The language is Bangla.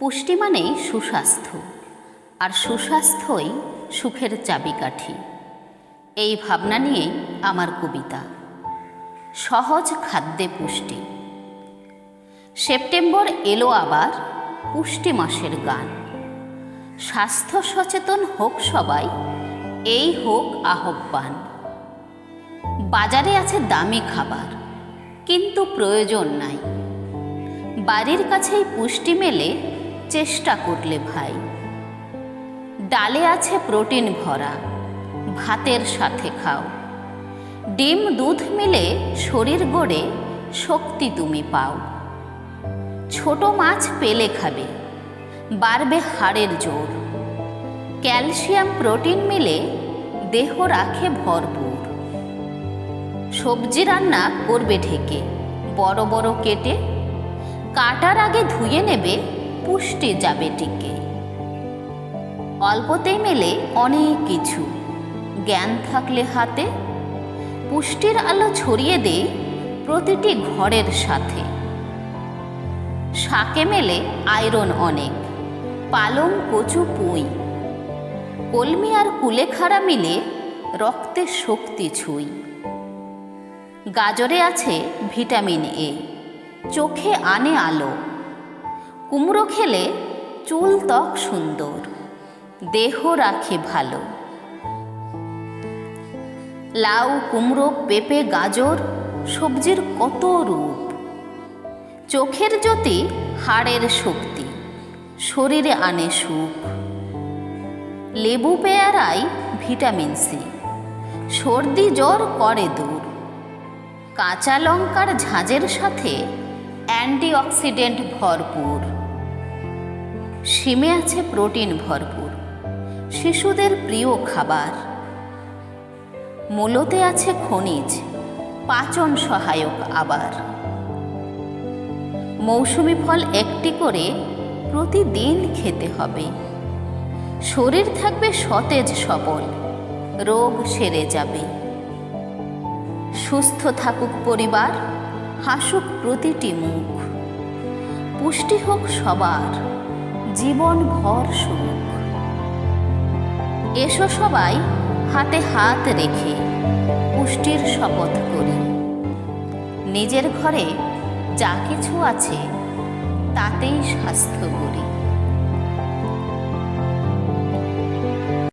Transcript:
পুষ্টি মানেই সুস্বাস্থ্য, আর সুস্বাস্থ্যই সুখের চাবিকাঠি। এই ভাবনা নিয়েই আমার কবিতা। সহজ খাদ্যে পুষ্টি। সেপ্টেম্বর এলো আবার পুষ্টি মাসের গান। স্বাস্থ্য সচেতন হোক সবাই, এই হোক আহ্বান। বাজারে আছে দামি খাবার, কিন্তু প্রয়োজন নাই। বাড়ির কাছেই পুষ্টি মেলে চেষ্টা করলে ভাই। ডালে আছে প্রোটিন ভরা, ভাতের সাথে খাও। ডিম, দুধ মিলে শরীর গড়ে শক্তি তুমি পাও। ছোট মাছ পেলে খাবে, বাড়বে হাড়ের জোর। ক্যালসিয়াম, প্রোটিন মিলে দেহ রাখে ভরপুর। সবজি রান্না করবে ঢেকে, বড় বড় কেটে, কাটার আগে ধুয়ে নেবে পুষ্টি যাবে টিকে অল্পতেই মেলে অনেক কিছু। জ্ঞান থাকলে হাতে, পুষ্টির আলো ছড়িয়ে দে প্রতিটি ঘরের সাথে। শাকে মেলে আয়রন অনেক, পালং, কচু, পুঁই। কলমি আর কুলেখাড়া মিলে রক্তে শক্তি ছুঁই। গাজরে আছে ভিটামিন এ, চোখে আনে আলো। কুমড়ো খেলে চুল ত্বক সুন্দর, দেহ রাখে ভালো। লাউ, কুমড়ো, পেঁপে, গাজর, সবজির কত রূপ। চোখের জ্যোতি, হাড়ের শক্তি, শরীরে আনে সুখ। লেবু পেয়ারায় ভিটামিন সি, সর্দি জ্বর করে দূর। কাঁচা লঙ্কার ঝাঁঝের সাথে অ্যান্টিঅক্সিডেন্ট ভরপুর। শিমে আছে প্রোটিন ভরপুর। শিশুদের প্রিয় খাবার। মূলতে আছে খনিজ, পাচন সহায়ক আবার। মৌসুমি ফল একটি করে প্রতিদিন খেতে হবে। শরীর থাকবে সতেজ সবল, রোগ সেরে যাবে। সুস্থ থাকুক পরিবার, হাসুক প্রতিটি মুখ। পুষ্টি হোক সবার। জীবন ভর সুখ এসো সবাই হাতে হাত রেখে পুষ্টির শপথ করি। নিজের ঘরে যা কিছু আছে তাতেই স্বাস্থ্য করি।